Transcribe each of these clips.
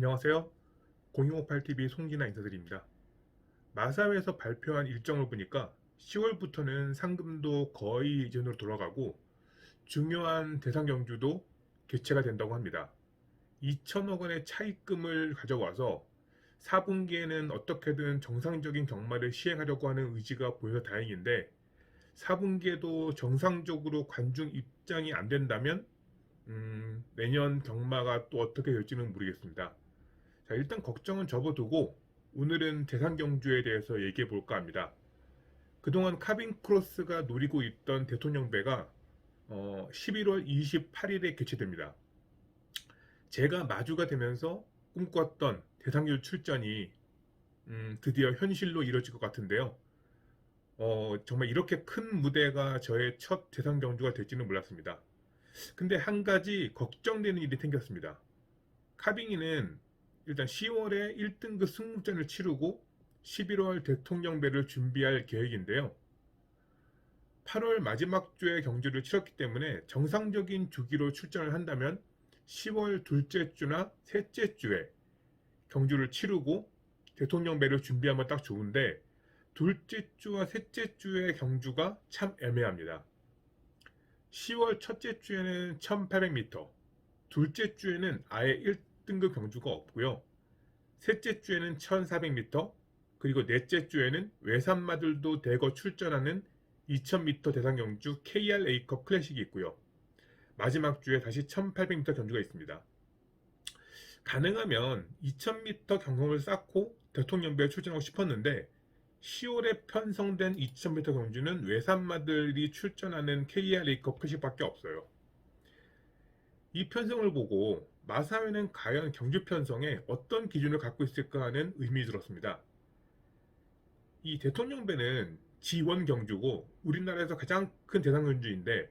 안녕하세요. 0258TV 송진아 인사드립니다. 마사회에서 발표한 일정을 보니까 10월부터는 상금도 거의 이전으로 돌아가고 중요한 대상 경주도 개최가 된다고 합니다. 2천억 원의 차입금을 가져와서 4분기에는 어떻게든 정상적인 경마를 시행하려고 하는 의지가 보여서 다행인데 4분기에도 정상적으로 관중 입장이 안 된다면 음, 내년 경마가 또 어떻게 될지는 모르겠습니다. 자, 일단 걱정은 접어두고 오늘은 대상 경주에 대해서 얘기해 볼까 합니다. 그동안 카빈 크로스가 노리고 있던 대통령 배가 어, 11월 28일에 개최됩니다. 제가 마주가 되면서 꿈꿨던 대상교 출전이 음, 드디어 현실로 이뤄질 것 같은데요. 어, 정말 이렇게 큰 무대가 저의 첫 대상 경주가 될지는 몰랐습니다. 근데 한 가지 걱정되는 일이 생겼습니다. 카빙이는 일단 10월에 1등급 승무전을 치르고 11월 대통령배를 준비할 계획인데요. 8월 마지막 주에 경주를 치렀기 때문에 정상적인 주기로 출전을 한다면 10월 둘째 주나 셋째 주에 경주를 치르고 대통령배를 준비하면 딱 좋은데 둘째 주와 셋째 주의 경주가 참 애매합니다. 10월 첫째 주에는 1800m, 둘째 주에는 아예 1 등급 경주가 없고요. 셋째 주에는 1400m, 그리고 넷째 주에는 외산마들도 대거 출전하는 2000m 대상 경주 KRA컵 클래식이 있고요. 마지막 주에 다시 1800m 경주가 있습니다. 가능하면 2000m 경험을 쌓고 대통령배에 출전하고 싶었는데 10월에 편성된 2000m 경주는 외산마들이 출전하는 KRA컵 클래식밖에 없어요. 이 편성을 보고 마사회는 과연 경주 편성에 어떤 기준을 갖고 있을까 하는 의문이 들었습니다. 이 대통령배는 G1 경주고 우리나라에서 가장 큰 대상 경주인데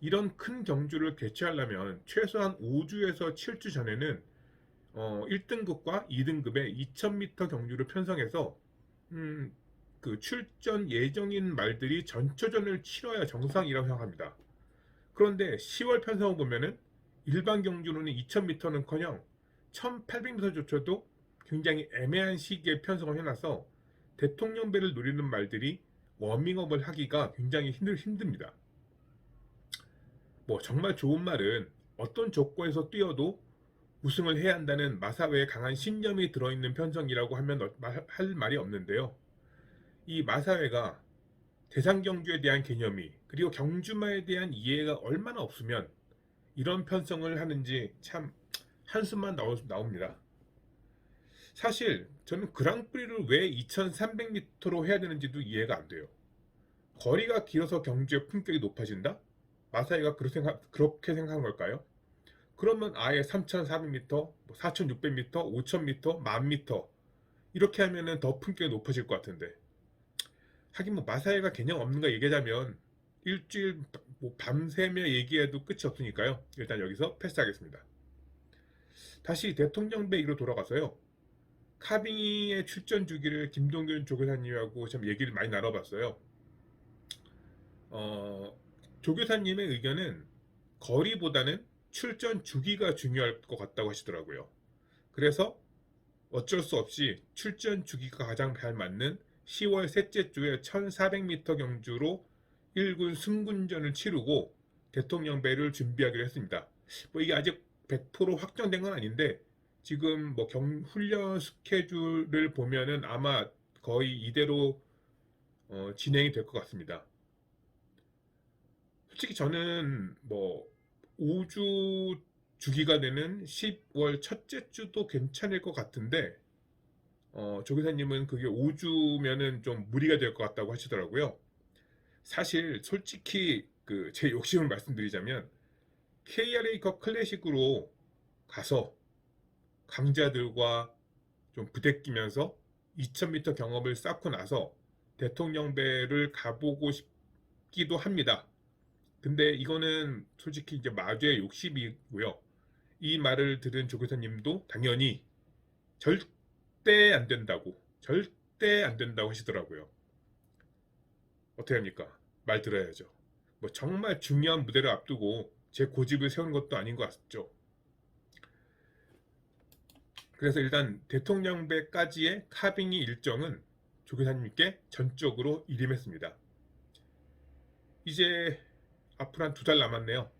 이런 큰 경주를 개최하려면 최소한 5주에서 7주 전에는 어, 1등급과 2등급의 2000m 경주를 편성해서 음, 그 출전 예정인 말들이 전초전을 치러야 정상이라고 생각합니다. 그런데 10월 편성을 보면은 일반 경주로는 2000m는커녕 1800m조차도 굉장히 애매한 시기에 편성을 해놔서 대통령배를 노리는 말들이 워밍업을 하기가 굉장히 힘들, 힘듭니다. 뭐 정말 좋은 말은 어떤 조건에서 뛰어도 우승을 해야 한다는 마사회의 강한 신념이 들어있는 편성이라고 하면 어- 마- 할 말이 없는데요. 이 마사회가 대상 경주에 대한 개념이 그리고 경주마에 대한 이해가 얼마나 없으면 이런 편성을 하는지 참 한숨만 나오, 나옵니다. 사실 저는 그랑프리를 왜 2300m로 해야 되는지도 이해가 안 돼요. 거리가 길어서 경주의 품격이 높아진다? 마사이가 그렇게, 생각, 그렇게 생각한 걸까요? 그러면 아예 3400m, 4600m, 5000m, 1000m 이렇게 하면은 더 품격이 높아질 것 같은데 하긴 뭐 마사이가 개념 없는가 얘기하자면 일주일 뭐 밤새며 얘기해도 끝이 없으니까요. 일단 여기서 패스하겠습니다. 다시 대통령배 얘기로 돌아가서요. 카빙이의 출전 주기를 김동균 조교사님하고 좀 얘기를 많이 나눠봤어요. 어, 조교사님의 의견은 거리보다는 출전 주기가 중요할 것 같다고 하시더라고요. 그래서 어쩔 수 없이 출전 주기가 가장 잘 맞는 10월 셋째 주에 1400m 경주로 1군 승군전을 치르고 대통령배를 준비하기로 했습니다. 뭐 이게 아직 100% 확정된 건 아닌데 지금 뭐 경, 훈련 스케줄을 보면은 아마 거의 이대로 어, 진행이 될 것 같습니다. 솔직히 저는 뭐 5주 주기가 되는 10월 첫째 주도 괜찮을 것 같은데 어, 조교사님은 그게 5주면은 좀 무리가 될 것 같다고 하시더라고요. 사실 솔직히 그 제 욕심을 말씀드리자면 KRA컵 클래식으로 가서 강자들과 좀 부대끼면서 2000m 경험을 쌓고 나서 대통령배를 가보고 싶기도 합니다. 근데 이거는 솔직히 이제 마주의 욕심이고요. 이 말을 들은 조교사님도 당연히 절대 안 된다고, 절대 안 된다고 하시더라고요. 어떻게 합니까? 말 들어야죠. 뭐 정말 중요한 무대를 앞두고 제 고집을 세우는 것도 아닌 것 같죠. 그래서 일단 대통령배까지의 카빙이 일정은 조교사님께 전적으로 일임했습니다. 이제 앞으로 한 두 달 남았네요.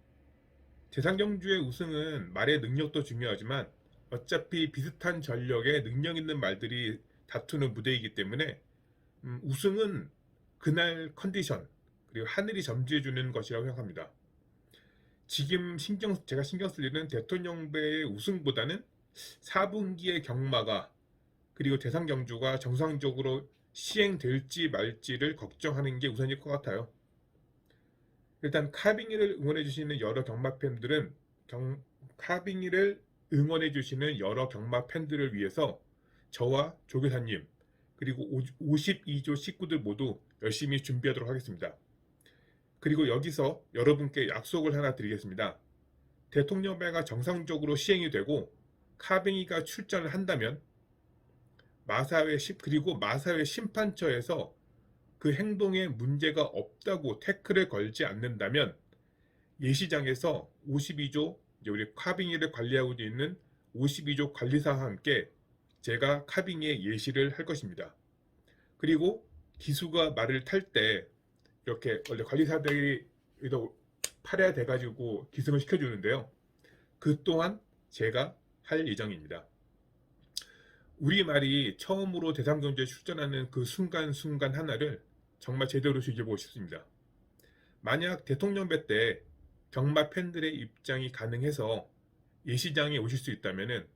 대상경주의 우승은 말의 능력도 중요하지만 어차피 비슷한 전력에 능력 있는 말들이 다투는 무대이기 때문에 음, 우승은 그날 컨디션 그리고 하늘이 점지해 주는 것이라고 생각합니다. 지금 신경 제가 신경 쓸 일은 대통령배의 우승보다는 4분기의 경마가 그리고 대상 경주가 정상적으로 시행될지 말지를 걱정하는 게 우선일 것 같아요. 일단 카빙이를 응원해 주시는 여러 경마 팬들은 경, 카빙이를 응원해 주시는 여러 경마 팬들을 위해서 저와 조교사님 그리고 52조 식구들 모두 열심히 준비하도록 하겠습니다. 그리고 여기서 여러분께 약속을 하나 드리겠습니다. 대통령배가 정상적으로 시행이 되고 카빙이가 출전을 한다면 마사회 심- 그리고 마사회 심판처에서 그 행동에 문제가 없다고 태클을 걸지 않는다면 예시장에서 52조 이제 우리 카빙이를 관리하고 있는 52조 관리사와 함께 제가 카빙이의 예시를 할 것입니다. 그리고 기수가 말을 탈 때 이렇게 원래 관리사들이 여기다 팔아야 돼가지고 기승을 시켜주는데요. 그 또한 제가 할 예정입니다. 우리말이 처음으로 대상경주에 출전하는 그 순간순간 하나를 정말 제대로 즐겨보고 싶습니다. 만약 대통령배 때 경마 팬들의 입장이 가능해서 예시장에 오실 수 있다면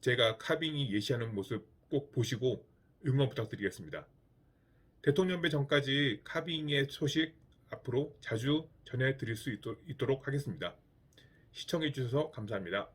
제가 카빙이 예시하는 모습 꼭 보시고 응원 부탁드리겠습니다. 대통령배 전까지 카빙의 소식 앞으로 자주 전해드릴 수 있도, 있도록 하겠습니다. 시청해주셔서 감사합니다.